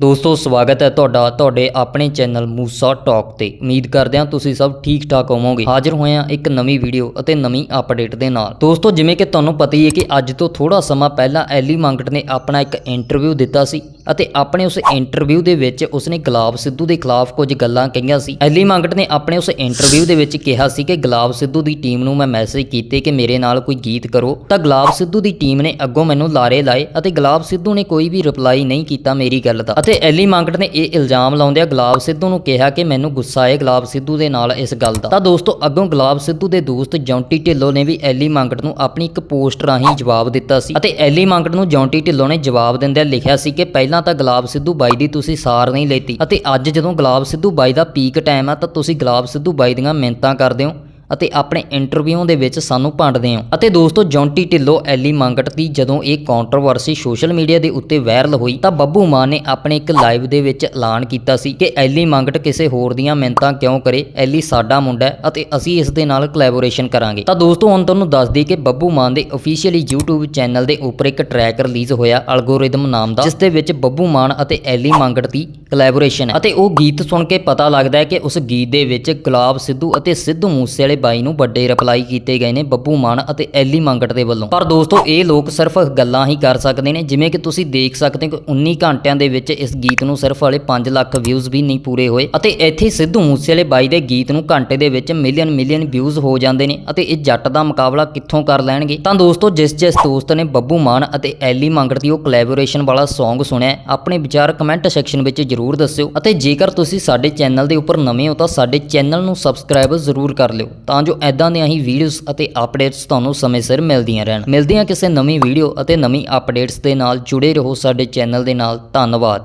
ਦੋਸਤੋ, ਸਵਾਗਤ ਹੈ ਤੁਹਾਡਾ ਤੁਹਾਡੇ ਆਪਣੇ ਚੈਨਲ ਮੂਸਾ ਟਾਕ ਤੇ। ਉਮੀਦ ਕਰਦੇ ਹਾਂ ਤੁਸੀਂ ਸਭ ਠੀਕ ਠਾਕ ਹੋਵੋਗੇ। ਹਾਜ਼ਰ ਹੋਏ ਹਾਂ ਇੱਕ ਨਵੀਂ ਵੀਡੀਓ ਅਤੇ ਨਵੀਂ ਅਪਡੇਟ ਦੇ ਨਾਲ। ਦੋਸਤੋ, ਜਿਵੇਂ ਕਿ ਤੁਹਾਨੂੰ ਪਤਾ ਹੀ ਹੈ ਕਿ ਅੱਜ ਤੋਂ ਥੋੜਾ ਸਮਾਂ ਪਹਿਲਾਂ ਐਲੀ ਮੰਗਟ ਨੇ ਆਪਣਾ ਇੱਕ ਇੰਟਰਵਿਊ ਦਿੱਤਾ ਸੀ। ਅਤੇ ਆਪਣੇ ਉਸ ਇੰਟਰਵਿਊ ਦੇ ਵਿੱਚ ਉਸਨੇ ਗੁਲਾਬ ਸਿੱਧੂ ਦੇ ਖਿਲਾਫ ਕੁਝ ਗੱਲਾਂ ਕਹੀਆਂ ਸੀ। ਐਲੀ ਮੰਗਟ ਨੇ ਆਪਣੇ ਉਸ ਇੰਟਰਵਿਊ ਦੇ ਵਿੱਚ ਕਿਹਾ ਸੀ ਕਿ ਗੁਲਾਬ ਸਿੱਧੂ ਦੀ ਟੀਮ ਨੂੰ ਮੈਂ ਮੈਸੇਜ ਕੀਤੇ ਕਿ ਮੇਰੇ ਨਾਲ ਕੋਈ ਗੀਤ ਕਰੋ। ਤਾਂ ਗੁਲਾਬ ਸਿੱਧੂ ਦੀ ਟੀਮ ਨੇ ਅੱਗੋਂ ਮੈਨੂੰ ਲਾਰੇ ਲਾਏ ਅਤੇ ਗੁਲਾਬ ਸਿੱਧੂ ਨੇ ਕੋਈ ਵੀ ਰਿਪਲਾਈ ਨਹੀਂ ਕੀਤਾ ਮੇਰੀ ਗੱਲ ਦਾ। ਅਤੇ ਐਲੀ ਮੰਗਟ ਨੇ ਇਹ ਇਲਜ਼ਾਮ ਲਾਉਂਦਿਆਂ ਗੁਲਾਬ ਸਿੱਧੂ ਨੂੰ ਕਿਹਾ ਕਿ ਮੈਨੂੰ ਗੁੱਸਾ ਹੈ ਗੁਲਾਬ ਸਿੱਧੂ ਦੇ ਨਾਲ ਇਸ ਗੱਲ ਦਾ। ਤਾਂ ਦੋਸਤੋ, ਅੱਗੋਂ ਗੁਲਾਬ ਸਿੱਧੂ ਦੇ ਦੋਸਤ ਜੌਂਟੀ ਢਿੱਲੋਂ ਨੇ ਵੀ ਐਲੀ ਮੰਗਟ ਨੂੰ ਆਪਣੀ ਇੱਕ ਪੋਸਟ ਰਾਹੀਂ ਜਵਾਬ ਦਿੱਤਾ ਸੀ। ਅਤੇ ਐਲੀ ਮੰਗਟ ਨੂੰ ਜੌਂਟੀ ਢਿੱਲੋਂ ਨੇ ਜਵਾਬ ਦਿੰਦਿਆਂ ਲਿਖਿਆ ਸੀ ਕਿ ਪਹਿਲਾਂ ਤਾਂ ਗੁਲਾਬ ਸਿੱਧੂ ਬਾਈ ਦੀ ਤੁਸੀਂ ਸਾਰ ਨਹੀਂ ਲੈਤੀ। ਅਤੇ ਅੱਜ ਜਦੋਂ ਗੁਲਾਬ ਸਿੱਧੂ ਬਾਈ ਦਾ ਪੀਕ ਟਾਈਮ ਆ, ਤਾਂ ਤੁਸੀਂ ਗੁਲਾਬ ਸਿੱਧੂ ਬਾਈ ਦੀਆਂ ਮਿੰਨਤਾਂ ਕਰਦੇ ਹੋ। ਅਤੇ ਆਪਣੇ ਇੰਟਰਵਿਊ ਦੇ ਵਿੱਚ ਸਾਨੂੰ ਭੰਡਦੇ ਹੋ। ਅਤੇ ਦੋਸਤੋ, ਜੌਂਟੀ ਢਿੱਲੋਂ, ਐਲੀ ਮੰਗਟ ਦੀ ਜਦੋਂ ਇਹ ਕੰਟਰੋਵਰਸੀ ਸੋਸ਼ਲ ਮੀਡੀਆ ਦੇ ਉੱਤੇ ਵਾਇਰਲ ਹੋਈ, ਤਾਂ ਬੱਬੂ ਮਾਨ ਨੇ ਆਪਣੇ ਇੱਕ ਲਾਈਵ ਦੇ ਵਿੱਚ ਐਲਾਨ ਕੀਤਾ ਸੀ ਕਿ ਐਲੀ ਮੰਗਟ ਕਿਸੇ ਹੋਰ ਦੀਆਂ ਮਿੰਨਤਾਂ ਕਿਉਂ ਕਰੇ। ਐਲੀ ਸਾਡਾ ਮੁੰਡਾ ਹੈ ਅਤੇ ਅਸੀਂ ਇਸ ਦੇ ਨਾਲ ਕੋਲੈਬੋਰੇਸ਼ਨ ਕਰਾਂਗੇ। ਤਾਂ ਦੋਸਤੋ, ਹੁਣ ਤੁਹਾਨੂੰ ਦੱਸ ਦਈਏ ਕਿ ਬੱਬੂ ਮਾਨ ਦੇ ਅਫੀਸ਼ੀਅਲੀ YouTube ਚੈਨਲ ਦੇ ਉੱਪਰ ਇੱਕ ਟਰੈਕ ਰਿਲੀਜ਼ ਹੋਇਆ ਅਲਗੋਰਿਦਮ ਨਾਮ ਦਾ, ਜਿਸ ਦੇ ਵਿੱਚ ਬੱਬੂ ਮਾਨ ਅਤੇ ਐਲੀ ਮੰਗਟ ਦੀ ਕੋਲੈਬੋਰੇਸ਼ਨ ਹੈ। ਅਤੇ ਉਹ ਗੀਤ ਸੁਣ ਕੇ ਪਤਾ ਲੱਗਦਾ ਹੈ ਕਿ ਉਸ ਗੀਤ ਦੇ ਵਿੱਚ ਗੁਲਾਬ ਸਿੱਧੂ ਅਤੇ ਸਿੱਧੂ ਮੂਸੇਵਾਲੇ ਬਾਈ ਨੂੰ ਵੱਡੇ ਰਿਪਲਾਈ ਕੀਤੇ ਗਏ ਨੇ ਬੱਬੂ ਮਾਨ ਅਤੇ ਐਲੀ ਮੰਗਟ ਦੇ ਵੱਲੋਂ। ਪਰ ਦੋਸਤੋ, ਇਹ ਲੋਕ ਸਿਰਫ ਗੱਲਾਂ ਹੀ ਕਰ ਸਕਦੇ ਨੇ, ਜਿਵੇਂ ਕਿ ਤੁਸੀਂ ਦੇਖ ਸਕਦੇ ਹੋ ਕਿ 19 ਘੰਟਿਆਂ ਦੇ ਵਿੱਚ ਇਸ ਗੀਤ ਨੂੰ ਸਿਰਫ ਵਾਲੇ 5 ਲੱਖ ਵਿਊਜ਼ ਵੀ ਨਹੀਂ ਪੂਰੇ ਹੋਏ ਅਤੇ ਇੱਥੇ ਸਿੱਧੂ ਮੂਸੇਵਾਲੇ ਬਾਈ ਦੇ ਗੀਤ ਨੂੰ ਘੰਟੇ ਦੇ ਵਿੱਚ ਮਿਲੀਅਨ ਮਿਲੀਅਨ ਵਿਊਜ਼ ਹੋ ਜਾਂਦੇ ਨੇ ਅਤੇ ਇਹ ਜੱਟ ਦਾ ਮੁਕਾਬਲਾ ਕਿੱਥੋਂ ਕਰ ਲੈਣਗੇ? ਤਾਂ ਦੋਸਤੋ, ਜਿਸ ਜਿਸ ਦੋਸਤ ਨੇ ਬੱਬੂ ਮਾਨ ਅਤੇ ਐਲੀ ਮੰਗਟ ਦੀ ਉਹ ਕੋਲੈਬੋਰੇਸ਼ਨ ਵਾਲਾ Song ਸੁਣਿਆ ਆਪਣੇ ਵਿਚਾਰ ਕਮੈਂਟ ਸੈਕਸ਼ਨ ਵਿੱਚ ਜਰੂਰ ਦੱਸਿਓ ਅਤੇ ਜੇਕਰ ਤੁਸੀਂ ਸਾਡੇ ਚੈਨਲ ਦੇ ਉੱਪਰ ਨਵੇਂ ਹੋ ਤਾਂ ਸਾਡੇ ਚੈਨਲ ਨੂੰ ਸਬਸਕ੍ਰਾਈਬ ਜ਼ਰੂਰ ਕਰ ਲਿਓ। ਤਾਂ ਜੋ ਐਦਾਂ ਦੀਆਂ ਹੀ ਵੀਡੀਓਜ਼ ਅਤੇ ਅਪਡੇਟਸ ਤੁਹਾਨੂੰ ਸਮੇਂ ਸਿਰ ਮਿਲਦੀਆਂ ਰਹਿਣ। ਮਿਲਦੇ ਹਾਂ ਕਿਸੇ ਨਵੀਂ ਵੀਡੀਓ ਅਤੇ ਨਵੀਂ ਅਪਡੇਟਸ ਦੇ ਨਾਲ। ਜੁੜੇ ਰਹੋ ਸਾਡੇ ਚੈਨਲ ਦੇ ਨਾਲ। ਧੰਨਵਾਦ।